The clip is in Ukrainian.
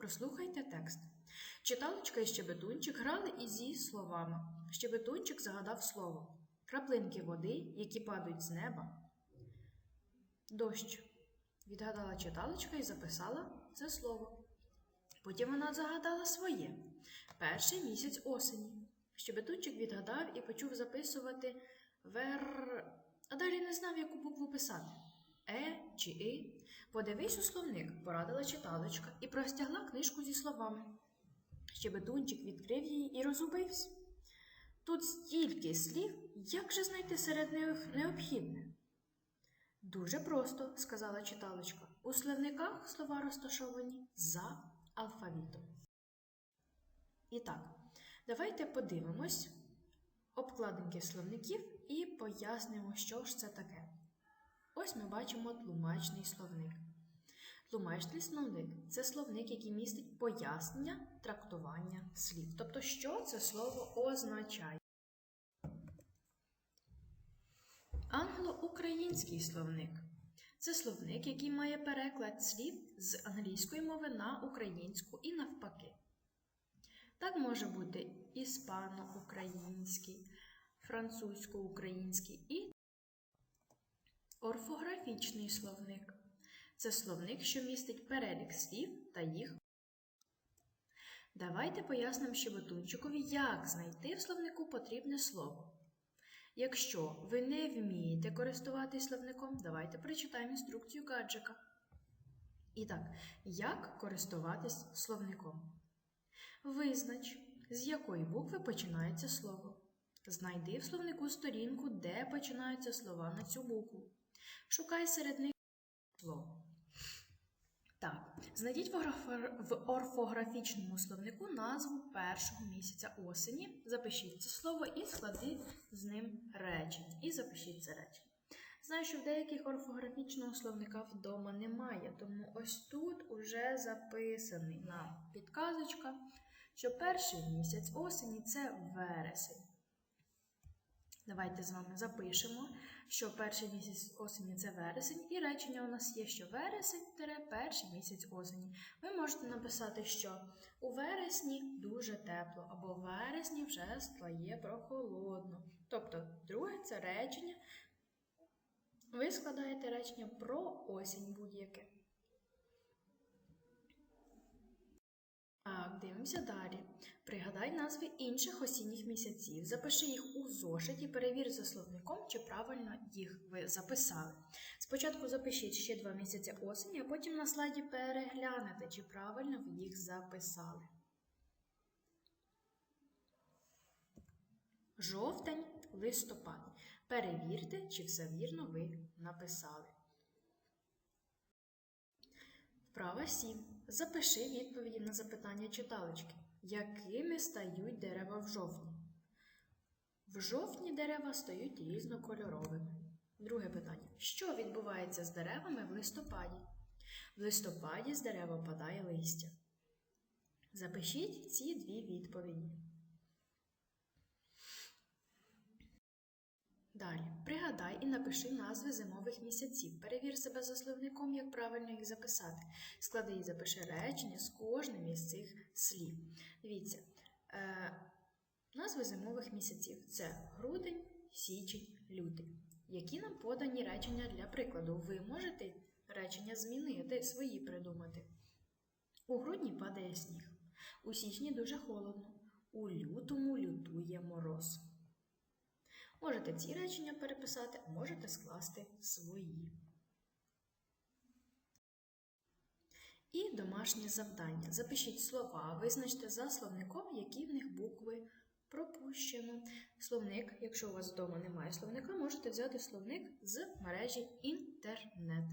Прослухайте текст. Читалочка і щебетунчик грали із її словами. Щебетунчик загадав слово. Краплинки води, які падають з неба. Дощ. Відгадала читалочка і записала це слово. Потім вона загадала своє. Перший місяць осені. Щебетунчик відгадав і почув записувати вер. А далі не знав, яку букву писати. Е чи И. Подивись у словник, порадила читалочка і простягла книжку зі словами. Щебетунчик відкрив її і розгубився. Тут стільки слів, як же знайти серед них необхідне? Дуже просто, сказала читалочка. У словниках слова розташовані за алфавітом. І так, давайте подивимось обкладинки словників і пояснимо, що ж це таке. Ось ми бачимо тлумачний словник. Тлумачний словник це словник, який містить пояснення трактування слів. Тобто, що це слово означає. Англо-український словник це словник, який має переклад слів з англійської мови на українську і навпаки. Так може бути іспано-український, французько-український і орфографічний словник. Це словник, що містить перелік слів та їх. Давайте пояснимо щебетунчикові, як знайти в словнику потрібне слово. Якщо ви не вмієте користуватись словником, давайте прочитаємо інструкцію гаджика. І так, як користуватись словником? Визнач, з якої букви починається слово. Знайди в словнику сторінку, де починаються слова на цю букву. Шукай серед них слово. Так, знайдіть в орфографічному словнику назву першого місяця осені. Запишіть це слово і склади з ним речення. І запишіть це речення. Знаю, що в деяких орфографічного словника вдома немає, тому ось тут уже записаний нам підказочка, що перший місяць осені це вересень. Давайте з вами запишемо, що перший місяць осені це вересень, і речення у нас є, що вересень перший місяць осені. Ви можете написати, що у вересні дуже тепло, або в вересні вже стає прохолодно. Тобто, друге це речення. Ви складаєте речення про осінь будь-яке. Так, дивимося далі. Пригадай назви інших осінніх місяців, запиши їх у зошит і перевір за словником, чи правильно їх ви записали. Спочатку запишіть ще два місяці осені, а потім на слайді переглянете, чи правильно ви їх записали. Жовтень, листопад. Перевірте, чи все вірно ви написали. Вправа 7. Запиши відповіді на запитання читалочки. Якими стають дерева в жовтні? В жовтні дерева стають різнокольоровими. Друге питання. Що відбувається з деревами в листопаді? В листопаді з дерева падає листя. Запишіть ці дві відповіді. Далі, пригадай і напиши назви зимових місяців. Перевір себе за словником, як правильно їх записати. Склади і запиши речення з кожним із цих слів. Дивіться, е, назви зимових місяців це грудень, січень, лютий. Які нам подані речення для прикладу? Ви можете речення змінити, свої придумати. У грудні падає сніг, у січні дуже холодно, у лютому лютує мороз. Можете ці речення переписати, а можете скласти свої. І домашнє завдання. Запишіть слова, визначте за словником, які в них букви пропущено. Словник, якщо у вас вдома немає словника, можете взяти словник з мережі інтернет.